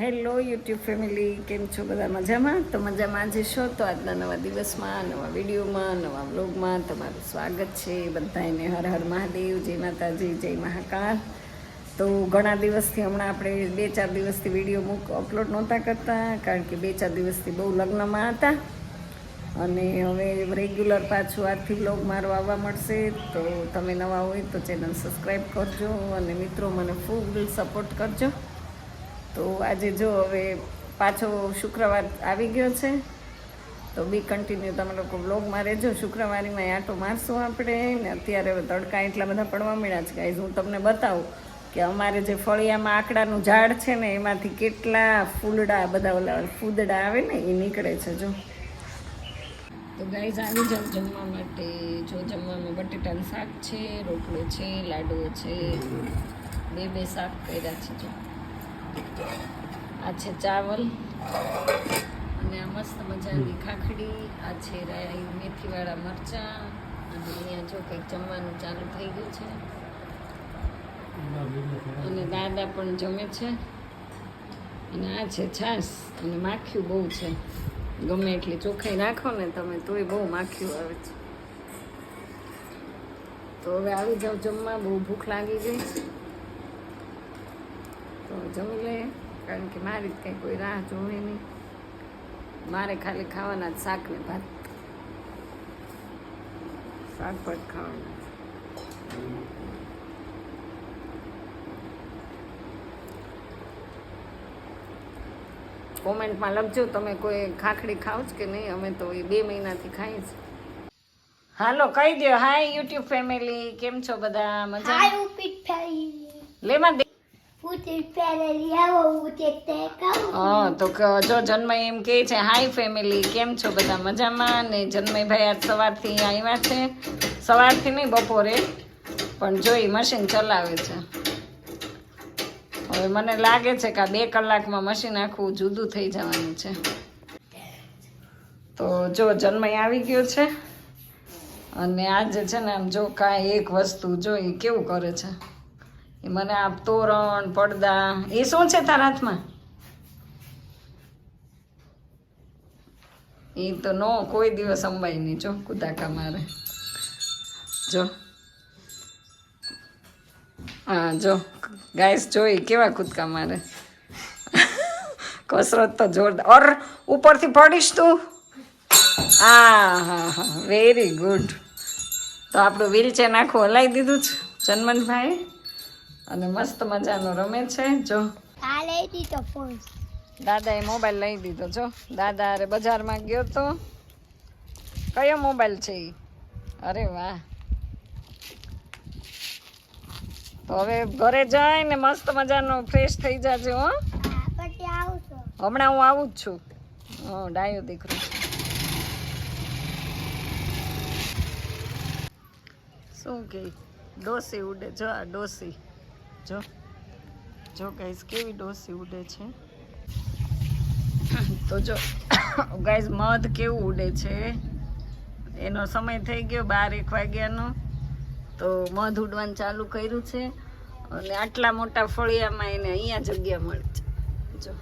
Hello YouTube family કેમ છો? બધા મજામાં? તો મજામાં આજે છો? તો આજના નવા દિવસમાં, નવા વિડીયોમાં, નવા વ્લોગમાં તમારું સ્વાગત છે બધાને હર હર મહાદેવ, જય માતાજી, જય મહાકાલ. તો ઘણા દિવસથી હમણાં આપણે બે ચાર દિવસથી વીડિયો મૂક અપલોડ નહોતા કરતા, કારણ કે બે ચાર દિવસથી બહુ લગ્નમાં હતા. અને હવે રેગ્યુલર પાછું આજથી બ્લોગ મારો આવવા મળશે. તો તમે નવા હોય તો ચેનલ સબસ્ક્રાઈબ કરજો અને મિત્રો, મને ફૂલ સપોર્ટ કરજો. તો આજે જો હવે પાછો શુક્રવાર આવી ગયો છે, તો બી કન્ટિન્યુ તમે લોકો બ્લોગમાં રહેજો. શુક્રવારીમાં આંટો મારશું આપણે, ને અત્યારે હવે તડકા એટલા બધા પડવા મળ્યા છે ગાઈઝ હું તમને બતાવું કે અમારે જે ફળિયામાં આકડાનું ઝાડ છે ને, એમાંથી કેટલા ફૂલડા, બધા ઓલા ફૂદડા આવે ને, એ નીકળે છે જો. તો ગાઈઝ આવી જાવ જમવા માટે. જો જમવામાં બટેટાનું શાક છે, રોટલો છે લાડવો છે, બે બે શાક કર્યા છે જો. આ છે ચાવલ. અને આ મસ્ત મજાની ખાખડી, આ છે મેથીવાળા મરચાં, અને અહીંયા જો કંઈક જમવાનું ચાલુ થઈ ગયું છે. અને દાદા પણ જમે છે. અને આ છે છાશ, અને માખ્યું બહુ છે. ગમે એટલી ચોખ્ખાઈ રાખો ને તમે, તોય બહુ માખ્યું આવે છે. તો હવે આવી જાવ જમવા, બહુ ભૂખ લાગી ગઈ. તો જમી લે કારણ કે મારી કંઈ કોઈ રાહ જોવે નહીં. મારે ખાલી ખાવાના જ શાક ને ભાત. શાક ભાત ખાવાના કોમેન્ટમાં લખજો તમે કોઈ ખાખડી ખાવ છો કે નહીં? અમે તો એ બે મહિનાથી ખાઈ છીએ. હાલો કહી દો હાય યુટ્યુબ ફેમિલી કેમ છો બધા? મજા upit pari. લેમાં હા, તો જો જન્મય એમ કે છે હાય ફેમિલી કેમ છો બધા મજામાં? ને જન્મયભાઈ આજ સવારથી આવ્યા છે. સવારથી નહીં, બપોરે. પણ જોઈ મશીન ચલાવે છે. હવે મને લાગે છે કે બે કલાકમાં મશીન આખું જુદું થઈ જવાનું છે. તો જો જન્મય આવી ગયો છે. અને આજે છે ને, આમ જો કાંઈ એક વસ્તુ જો એ કેવું કરે છે. એ મને આ તોરણ, પડદા, એ શું છે તારા હાથમાં? એ તો નો, કોઈ દિવસ અંબાઈ નહીં, જો, કુદાકા મારે. જો. હા, જો. ગાઈસ, જોઈ, કેવા કૂદકા મારે. કસરત તો જોરદાર. ઓર, ઉપરથી પડીશ તું? હા હા હા. વેરી ગુડ તો આપણું વ્હીલચેર આખું હલાવી દીધું છે, જન્મનભાઈ? અને મસ્ત મજાનો રમે છે જો. લઈ દીધો ફોન. દાદાએ મોબાઈલ લઈ દીધો જો. દાદા અરે બજારમાં ગયો તો. કયો મોબાઈલ છે એ અરે વાહ. તો હવે ઘરે જઈને મસ્ત મજાનો ફ્રેશ થઈ જાજો હો. હમણાં હું આવું જ છું. હં ડાયો દીકરો. શું કે? ડોસી ઉડે જો આ ડોસી. જો જો ગાઈસ કેવી ડોસી ઉડે છે? તો જો ગાઈસ મધ કેવું ઉડે છે? એનો સમય થઈ ગયો બાર એક વાગ્યાનો. તો મધ ઉડવાનું ચાલુ કર્યું છે અને આટલા મોટા ફળિયામાં એને અહીંયા જગ્યા મળે છે. જો.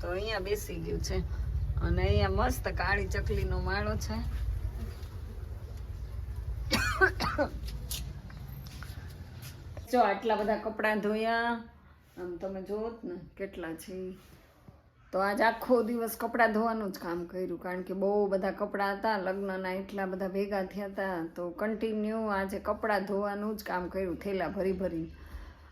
તો અહીંયા બેસી ગયું છે અને અહીંયા મસ્ત કાળી ચકલીનો માળો છે. જો આટલા બધા કપડાં ધોયા, આમ તમે જોવો જ ને કેટલા છે. તો આજ આખો દિવસ કપડાં ધોવાનું જ કામ કર્યું, કારણ કે બહુ બધા કપડાં હતા, લગ્નના એટલા બધા ભેગા થયા હતા, તો કન્ટિન્યુ આજે કપડાં ધોવાનું જ કામ કર્યું, થેલા ભરી ભરી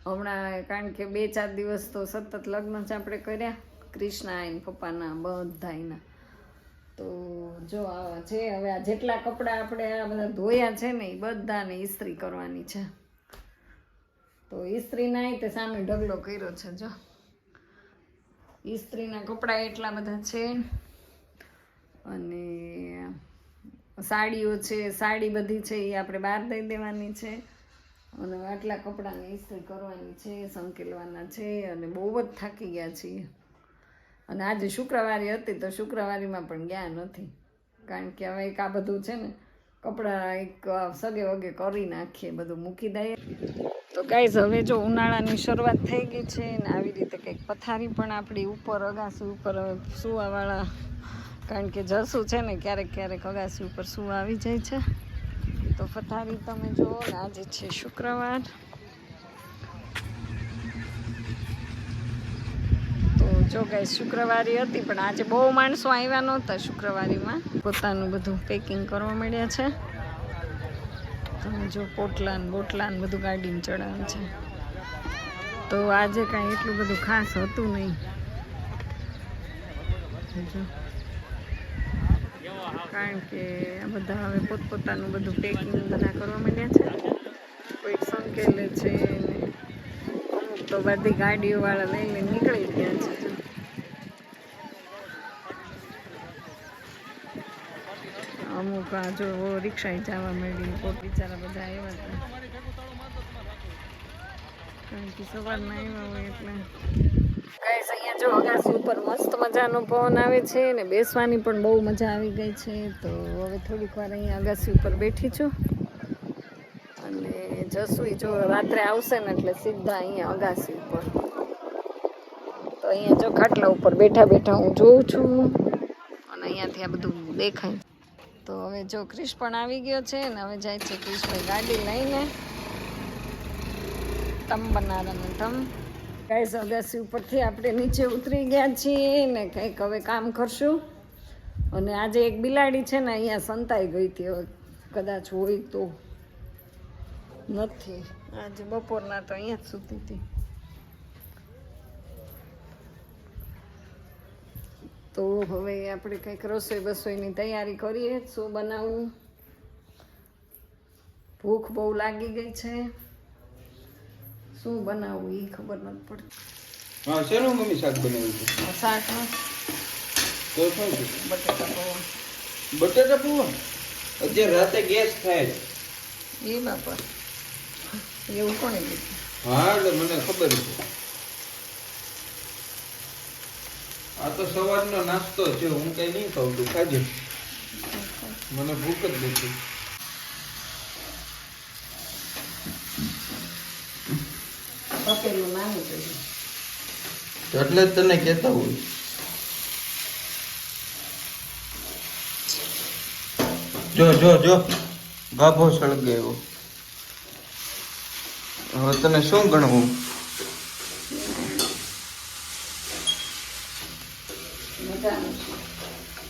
હમણાં કારણ કે બે ચાર દિવસ તો સતત લગ્ન જ આપણે કર્યા, કૃષ્ણા એન પપ્પાના, બધા એના. તો જો આ છે, હવે આ જેટલા કપડાં આપણે આ બધા ધોયા છે ને, એ બધાને ઇસ્ત્રી કરવાની છે. તો ઇસ્ત્રીના તે સામે ઢગલો કર્યો છે, જો. ઇસ્ત્રીના કપડાં એટલા બધા છે. અને સાડીઓ છે, સાડી બધી છે એ આપણે બહાર દઈ દેવાની છે. અને આટલા કપડાની ઇસ્ત્રી કરવાની છે, સંકેલવાના છે અને બહુ જ થાકી ગયા છીએ. અને આજે શુક્રવારી હતી તો શુક્રવારીમાં પણ ગયા નથી. કારણ કે હવે એક આ બધું છે ને, કપડાં એક સગે વગે કરી નાખીએ, બધું મૂકી દઈએ. તો ગાઈઝ હવે જો ઉનાળાની શરૂઆત થઈ ગઈ છે ને આવી રીતે કંઈક પથારી પણ આપણી ઉપર, અગાસી ઉપર સુવાવાળા, કારણ કે જસું છે ને ક્યારેક ક્યારેક અગાસી ઉપર સુવા આવી જાય છે. તો પથારી તમે જુઓ આજે છે શુક્રવાર. જો ગાય શુક્રવારી હતી, પણ આજે બહુ માણસો આવ્યા નહોતા શુક્રવારીમાં. પોતાનું બધું પેકિંગ કરવા મળ્યા છે. તમે જો પોટલાન, બોટલાન બધું ગાડીને ચડાવે છે. તો આજે કાંઈ એટલું બધું ખાસ હતું નહીં. કારણ કે આ બધા હવે પોતપોતાનું બધું પેકિંગ બધા કરવા માંડ્યા છે. કોઈક સંકેલે છે અમુક તો બધી ગાડીઓવાળા લઈને નીકળી ગયા છે. જો. આ જો રિક્ષાએ જવા માંડી કોક બિચારા બધા આવ્યા હતા. કારણ કે સવારના આવ્યા અહીંયા જો અગાસી ઉપર મસ્ત મજાનો પવન આવે છે ને બેસવાની પણ બહુ મજા આવી ગઈ છે. તો હવે થોડીક વાર અહીંયા અગાસી ઉપર બેઠી છું. અને જસુઈ જો રાત્રે આવશે ને એટલે સીધા અહીંયા અગાસી ઉપર. તો અહીંયા જો ખાટલા ઉપર બેઠા બેઠા હું જોઉં છું. અને અહીંયાથી આ બધું દેખાય. તો હવે જો ક્રિશ પણ આવી ગયો છે ને હવે જાય છે ક્રિશભાઈ ગાડી લઈને. તમ બનારાને તમ ગાઈસ અગાસી ઉપરથી આપણે નીચે ઉતરી ગયા છીએ ને કંઈક હવે કામ કરશું. અને આજે એક બિલાડી છે ને અહીંયા સંતાઈ ગઈ હતી કદાચ હોય તો. નથી. આજે બપોરના તો અહીંયા જ સૂતી હતી. તો હવે આપણે કંઈક રસોઈ બસોઈની તૈયારી કરીએ. શું બનાવવું? ભૂખ બહુ લાગી ગઈ છે. શું બનાવવું એ ખબર નથી પડતી. હા શેનું મમ્મી શાક બનાવ્યું છે? શાકમાં તો શું છે? બટેટા પૌવા. બટાટા પૌવા? અત્યારે રાતે ગેસ થાય છે. એ બાપા એવું કોણે કીધું? હા એટલે મને ખબર છે. આ તો સવારનો નાસ્તો છે હું કઈ નહીં ખાઉં તું ખાજે. મને ભૂખ જ નથી. એટલે જ તને કહેતા હોય. જો જો જો. ગાભો સળગાવ્યો હવે તને શું ગણવું મજાનું છે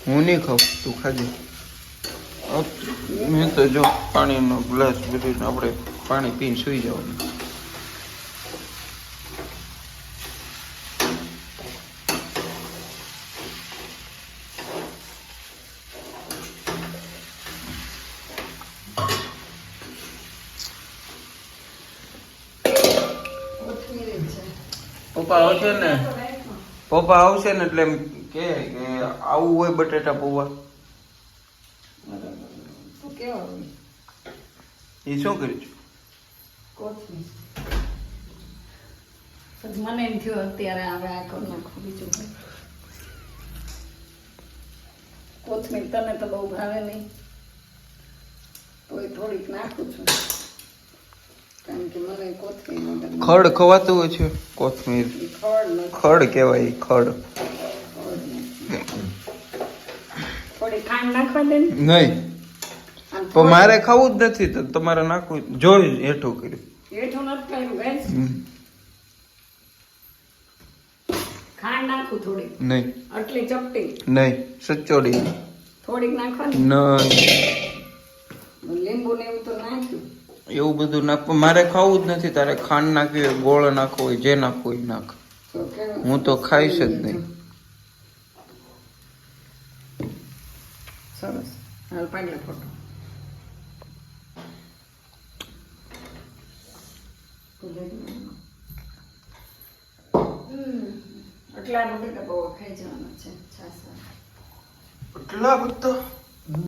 હું નહીં ખાઉં તું ખાજે. મેં તો જો પાણીનો ગ્લાસ ભરીને આપણે પાણી પીને સુઈ જવાનું. પપ્પા આવશે ને? પપ્પા આવશે ને એટલે કે કે આવું હોય બટેટા પૌવા? એ શું કર્યું છે? કોથમીર. મને એમ થયું અત્યારે આવે આ કરી નાખું બીજું કોથમીર તને તો બહુ ભાવે નહીં. તોય થોડીક નાખું છું. કારણ કે મને કોથમીર ખડ ખવાતું હોય છે કોથમીર. ખડ કહેવાય ખડ નથી. નાખવા દે નહીં. પણ મારે ખાવું જ નથી તો તમારે નાખવું જોઈ હેઠું કર્યું. હેઠું નથી કર્યું ખાંડ નાખું થોડી નહીં. આટલી ચપટી. નહીં સચોડી. થોડીક નાખવાની? નહીં. લીંબુ ને એવું તો નાખ્યું. એવું બધું નાખ મારે ખાવું જ નથી. તારે ખાંડ નાખવી હોય ગોળ નાખવો હોય જે નાખવું હોય નાખ. હું તો ખાઈશ જ નહીં. સરસ હાલ પાડલે ફોટો આટલા બટેટા બહુ ખાઈ જવાના છે છાસ એટલા બધા